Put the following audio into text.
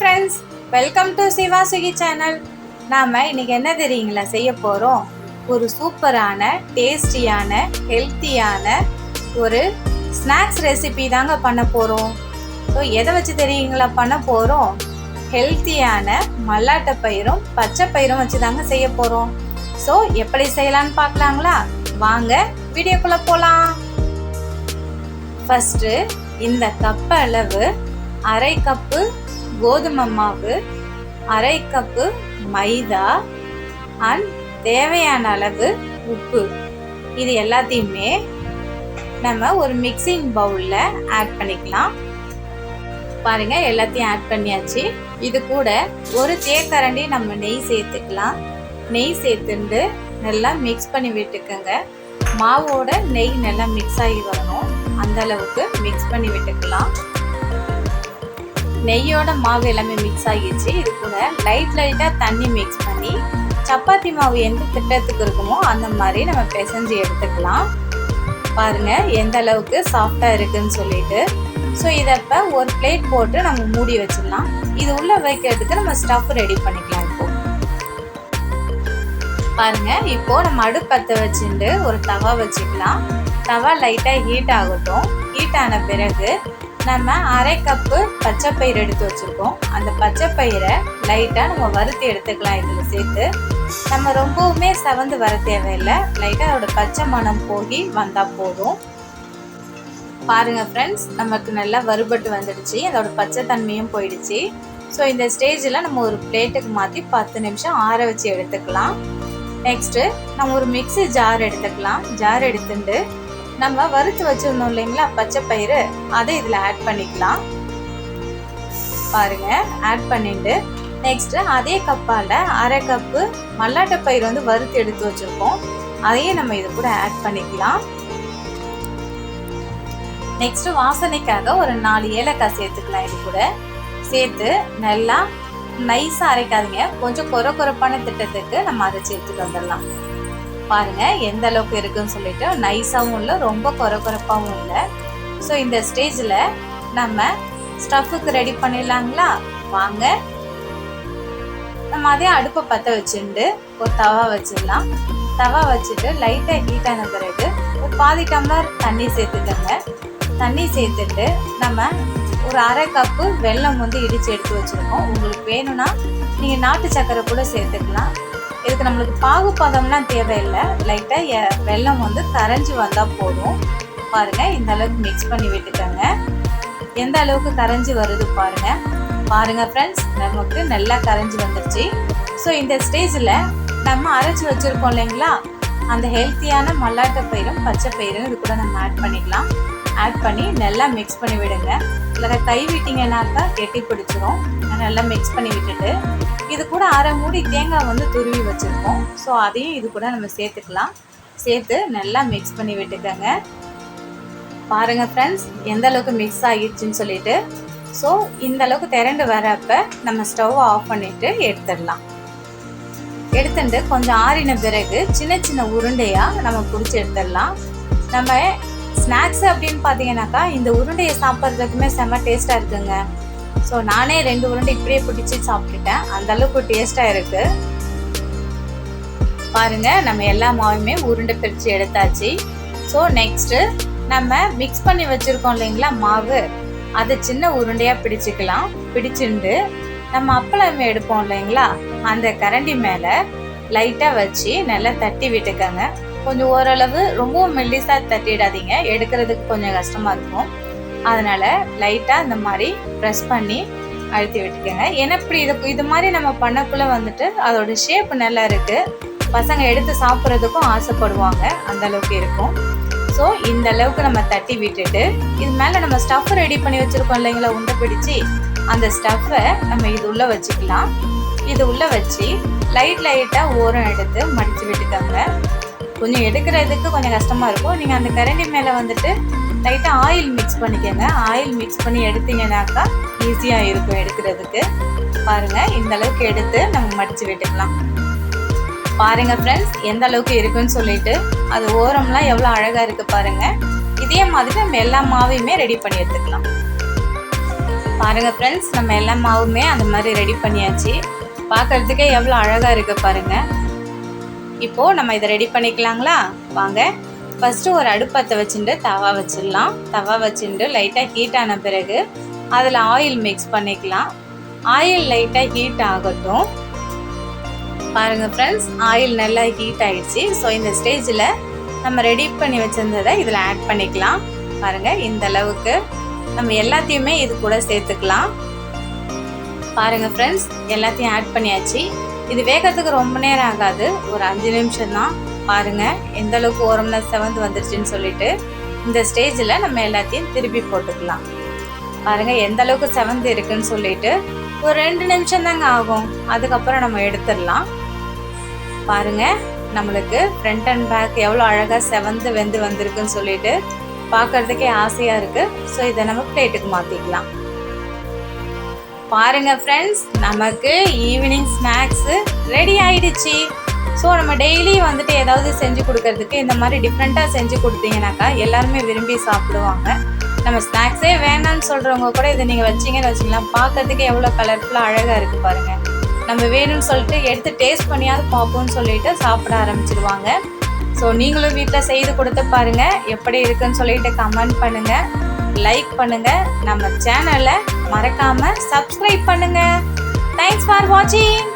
Friends welcome to Siva Sugi channel நாம் இன்னைக்கு என்ன தெரியுங்களா செய்ய போகிறோம் ஒரு சூப்பரான டேஸ்டியான ஹெல்த்தியான ஒரு ஸ்நாக்ஸ் ரெசிபி தாங்க பண்ண போகிறோம் ஸோ எதை வச்சு தெரியுங்களா பண்ண போகிறோம் ஹெல்த்தியான மல்லாட்டை பயிரும் பச்சை பயிரும் வச்சு தாங்க செய்ய போகிறோம் ஸோ எப்படி செய்யலான்னு பார்க்கலாங்களா? வாங்க வீடியோக்குள்ளே போகலாம் ஃபஸ்ட்டு இந்த கப் அளவு அரை கப்பு கோதுமை மாவு அரை கப்பு மைதா அண்ட் தேவையான அளவு உப்பு. இது எல்லாத்தையுமே நம்ம ஒரு மிக்சிங் பவுலில் ஆட் பண்ணிக்கலாம். பாருங்கள் எல்லாத்தையும் ஆட் பண்ணியாச்சு. இது கூட ஒரு தேக்கரண்டி நம்ம நெய் சேர்த்துக்கலாம். நெய் சேர்த்துண்டு நல்லா மிக்ஸ் பண்ணி விட்டுக்கோங்க. மாவோட நெய் நல்லா மிக்ஸ் ஆகி வரணும். அந்த அளவுக்கு மிக்ஸ் பண்ணி விட்டுக்கலாம். நெய்யோட மாவு எல்லாமே மிக்ஸ் ஆகிடுச்சு. இது கூட லைட் லைட்டாக தண்ணி மிக்ஸ் பண்ணி சப்பாத்தி மாவு எந்த திட்டத்துக்கு இருக்குமோ அந்த மாதிரி நம்ம பிசைஞ்சு எடுத்துக்கலாம். பாருங்கள் எந்த அளவுக்கு சாஃப்டாக இருக்குன்னு சொல்லிட்டு. ஸோ இதை இப்போ ஒரு பிளேட் போட்டு நம்ம மூடி வச்சிடலாம். இது உள்ளே வைக்கிறதுக்கு நம்ம ஸ்டஃப் ரெடி பண்ணிக்கலாம் இப்போ. பாருங்கள் இப்போ நம்ம அடுப்பத்தை வச்சுட்டு ஒரு தவா வச்சுக்கலாம். தவா லைட்டாக ஹீட் ஆகட்டும். ஹீட் ஆன பிறகு நம்ம அரை கப்பு பச்சை பயிர் எடுத்து வச்சுருக்கோம். அந்த பச்சை பயிரை லைட்டாக நம்ம வறுத்து எடுத்துக்கலாம் இதில் சேர்த்து. நம்ம ரொம்பவுமே செவந்து வர தேவையில்லை. லைட்டாக அதோட பச்சை மணம் போகி வந்தால் போதும். பாருங்கள் ஃப்ரெண்ட்ஸ் நமக்கு நல்லா வறுபட்டு வந்துடுச்சு. அதோட பச்சை தன்மையும் போயிடுச்சு. ஸோ இந்த ஸ்டேஜில் நம்ம ஒரு பிளேட்டுக்கு மாற்றி பத்து நிமிஷம் ஆற வச்சு எடுத்துக்கலாம். நெக்ஸ்ட்டு நம்ம ஒரு மிக்ஸி ஜார் எடுத்துக்கலாம். ஜார் எடுத்துட்டு நம்ம வறுத்து வச்சிருந்தோம் இல்லைங்களா பச்சை பயிறு அதை இதில் ஆட் பண்ணிக்கலாம். பாருங்க ஆட் பண்ணிட்டு நெக்ஸ்ட் அதே கப்பால் அரை கப்பு மல்லாட்டை பயிர் வந்து வறுத்து எடுத்து வச்சிருக்கோம். அதையே நம்ம இது கூட ஆட் பண்ணிக்கலாம். நெக்ஸ்ட் வாசனைக்காக ஒரு நாலு ஏலக்காய் சேர்த்துக்கலாம் இது கூட. சேர்த்து நல்லா நைஸாக அரைக்காதீங்க. கொஞ்சம் கொர கொரப்பான திட்டத்துக்கு நம்ம அரைச்சி எடுத்துகிட்டு வந்துடலாம். பாருங்க எந்த அளவுக்கு இருக்குன்னு சொல்லிட்டு நைஸாகவும் இல்லை ரொம்ப கொர கொரப்பாகவும் இல்லை. ஸோ இந்த ஸ்டேஜில் நம்ம ஸ்டஃபுக்கு ரெடி பண்ணிடலாங்களா? வாங்க. நம்ம அதே அடுப்பை பற்ற வச்சுட்டு ஒரு தவா வச்சிடலாம். தவா வச்சுட்டு லைட்டாக ஹீட் ஆன பிறகு ஒரு பாதி டம்ளர் தண்ணி சேர்த்துக்கோங்க. தண்ணி சேர்த்துட்டு நம்ம ஒரு அரை கப்பு வெல்லம் வந்து இடித்து எடுத்து வச்சுருக்கோம். உங்களுக்கு வேணும்னா நீங்கள் நாட்டு சக்கரை கூட சேர்த்துக்கலாம். இதுக்கு நம்மளுக்கு பாகு பதம்லாம் தேவையில்லை லைட்டாக வெல்லம் வந்து கரைஞ்சி வந்தால் போதும். பாருங்கள் இந்த அளவுக்கு மிக்ஸ் பண்ணி விட்டுக்கோங்க. எந்த அளவுக்கு கரைஞ்சி வருது பாருங்கள் பாருங்கள் ஃப்ரெண்ட்ஸ் நமக்கு நல்லா கரைஞ்சி வந்துடுச்சு ஸோ இந்த ஸ்டேஜில் நம்ம அரைச்சி வச்சுருக்கோம் இல்லைங்களா? அந்த ஹெல்த்தியான மல்லாட்டை பயிரும் பச்சை பயிரும் இது கூட நம்ம ஆட் பண்ணிக்கலாம். ஆட் பண்ணி நல்லா மிக்ஸ் பண்ணி விடுங்க. இல்லை கை விட்டிங்கன்னாக்கா கெட்டி பிடிச்சிரும். நல்லா மிக்ஸ் பண்ணி விட்டுட்டு இது கூட அரை மூடி தேங்காய் வந்து துருவி வச்சுருக்கோம். ஸோ அதையும் இது கூட நம்ம சேர்த்துக்கலாம். சேர்த்து நல்லா மிக்ஸ் பண்ணி விட்டுக்கோங்க. பாருங்கள் ஃப்ரெண்ட்ஸ் எந்த அளவுக்கு மிக்ஸ் ஆகிடுச்சின்னு சொல்லிட்டு. ஸோ இந்த அளவுக்கு திரண்டு வரப்போ நம்ம ஸ்டவ் ஆஃப் பண்ணிவிட்டு எடுத்துடலாம். எடுத்துட்டு கொஞ்சம் ஆறின பிறகு சின்ன சின்ன உருண்டையாக நம்ம பிடிச்சி எடுத்துடலாம். நம்ம ஸ்நாக்ஸ் அப்படின்னு பார்த்தீங்கன்னாக்கா இந்த உருண்டையை சாப்பிட்றதுக்குமே செம்ம டேஸ்ட்டாக இருக்குங்க. ஸோ நானே ரெண்டு உருண்டை இப்படியே பிடிச்சி சாப்பிட்டுட்டேன். அந்த அளவுக்கு டேஸ்ட்டாக இருக்குது பாருங்கள் நம்ம எல்லா மாவுமே உருண்டை பிரித்து எடுத்தாச்சு. ஸோ நெக்ஸ்ட்டு நம்ம மிக்ஸ் பண்ணி வச்சுருக்கோம் இல்லைங்களா மாவு. அதை சின்ன உருண்டையாக பிடிச்சிக்கலாம். பிடிச்சிண்டு நம்ம அப்பளம் எடுப்போம் இல்லைங்களா அந்த கரண்டி மேலே லைட்டாக வச்சு நல்லா தட்டி விட்டுக்கோங்க. கொஞ்சம் ஓரளவு ரொம்பவும் மெல்லிஸாக தட்டிடாதீங்க. எடுக்கிறதுக்கு கொஞ்சம் கஷ்டமாக இருக்கும். அதனால் லைட்டாக இந்த மாதிரி ப்ரெஸ் பண்ணி அழுத்தி விட்டுக்கோங்க. ஏன்னா இப்படி இது இது மாதிரி நம்ம பண்ணக்குள்ளே வந்துட்டு அதோட ஷேப் நல்லா இருக்குது பசங்க எடுத்து சாப்பிட்றதுக்கும் ஆசைப்படுவாங்க. அந்த அளவுக்கு இருக்கும். ஸோ இந்த அளவுக்கு நம்ம தட்டி விட்டுட்டு இது மேலே நம்ம ஸ்டஃப் ரெடி பண்ணி வச்சுருக்கோம் இல்லைங்களா உண்டை பிடிச்சி அந்த ஸ்டஃப்பை நம்ம இது உள்ளே வச்சுக்கலாம். இது உள்ளே வச்சு லைட் லைட்டாக ஓரம் எடுத்து மடித்து விட்டுக்கோங்க. கொஞ்சம் எடுக்கிறதுக்கு கொஞ்சம் கஷ்டமாக இருக்கும். நீங்கள் அந்த கரண்டி மேலே வந்துட்டு லைட்டாக ஆயில் மிக்ஸ் பண்ணிக்கோங்க. ஆயில் மிக்ஸ் பண்ணி எடுத்தீங்கன்னாக்கா ஈஸியாக இருக்கும் எடுக்கிறதுக்கு. பாருங்கள் இந்த அளவுக்கு எடுத்து நம்ம மடித்து விட்டுக்கலாம். பாருங்கள் ஃப்ரெண்ட்ஸ் எந்த அளவுக்கு இருக்குன்னு சொல்லிட்டு அது ஓரம்லாம் எவ்வளோ அழகாக இருக்குது பாருங்க. இதே மாதிரி நம்ம எல்லா மாவையுமே ரெடி பண்ணி எடுத்துக்கலாம். பாருங்கள் ஃப்ரெண்ட்ஸ் நம்ம எல்லா மாவுமே அந்த மாதிரி ரெடி பண்ணியாச்சு. பார்க்கறதுக்கே எவ்வளோ அழகாக இருக்குது பாருங்கள் இப்போ நம்ம இதை ரெடி பண்ணிக்கலாங்களா? வாங்க. ஃபஸ்ட்டு ஒரு அடுப்பத்தை வச்சுட்டு தவா வச்சிடலாம். தவா வச்சுட்டு லைட்டாக ஹீட் ஆன பிறகு அதில் ஆயில் மிக்ஸ் பண்ணிக்கலாம். ஆயில் லைட்டாக ஹீட் ஆகட்டும். பாருங்கள் ஃப்ரெண்ட்ஸ் ஆயில் நல்லா ஹீட் ஆயிடுச்சு. ஸோ இந்த ஸ்டேஜில் நம்ம ரெடி பண்ணி வச்சுருந்ததை இதில் ஆட் பண்ணிக்கலாம். பாருங்கள் இந்த அளவுக்கு நம்ம எல்லாத்தையுமே இது கூட சேர்த்துக்கலாம். பாருங்கள் ஃப்ரெண்ட்ஸ் எல்லாத்தையும் ஆட் பண்ணியாச்சு. இது வேகத்துக்கு ரொம்ப நேரம் ஆகாது. ஒரு அஞ்சு நிமிஷம் தான் பாருங்க எந்த அளவுக்கு ஓரம்னா செவந்து வந்துருச்சுன்னு சொல்லிட்டு இந்த ஸ்டேஜில் நம்ம எல்லாத்தையும் திருப்பி போட்டுக்கலாம். பாருங்கள் எந்த அளவுக்கு செவந்து இருக்குன்னு சொல்லிட்டு ஒரு ரெண்டு நிமிஷம் தாங்க ஆகும். அதுக்கப்புறம் நம்ம எடுத்துடலாம். பாருங்கள் நம்மளுக்கு ஃப்ரண்ட் அண்ட் பேக் எவ்வளோ அழகாக செவந்து வெந்து வந்திருக்குன்னு சொல்லிட்டு பார்க்கறதுக்கே ஆசையாக இருக்குது ஸோ இதை நம்ம பிளேட்டுக்கு மாற்றிக்கலாம் பாருங்க ஃப்ரெண்ட்ஸ் நமக்கு ஈவினிங் ஸ்நாக்ஸு ரெடி ஆயிடுச்சு. ஸோ நம்ம டெய்லி வந்துட்டு ஏதாவது செஞ்சு கொடுக்கறதுக்கு இந்த மாதிரி டிஃப்ரெண்ட்டாக செஞ்சு கொடுத்தீங்கனாக்கா எல்லாருமே விரும்பி சாப்பிடுவாங்க. நம்ம ஸ்நாக்ஸே வேணாம்னு சொல்கிறவங்க கூட இதை நீங்கள் வச்சீங்கன்னு வச்சிங்களேன் பார்க்கறதுக்கு எவ்வளோ கலர்ஃபுல்லாக அழகாக இருக்குது பாருங்கள் நம்ம வேணும்னு சொல்லிட்டு எடுத்து டேஸ்ட் பண்ணியாவது பார்ப்போம்னு சொல்லிட்டு சாப்பிட ஆரம்பிச்சிடுவாங்க ஸோ நீங்களும் வீட்டில் செய்து கொடுத்து பாருங்கள் எப்படி இருக்குன்னு சொல்லிட்டு கமெண்ட் பண்ணுங்கள் லைக் பண்ணுங்கள் நம்ம சேனலை மறக்காமல் சப்ஸ்கிரைப் பண்ணுங்கள் தேங்க்ஸ் ஃபார் வாட்சிங்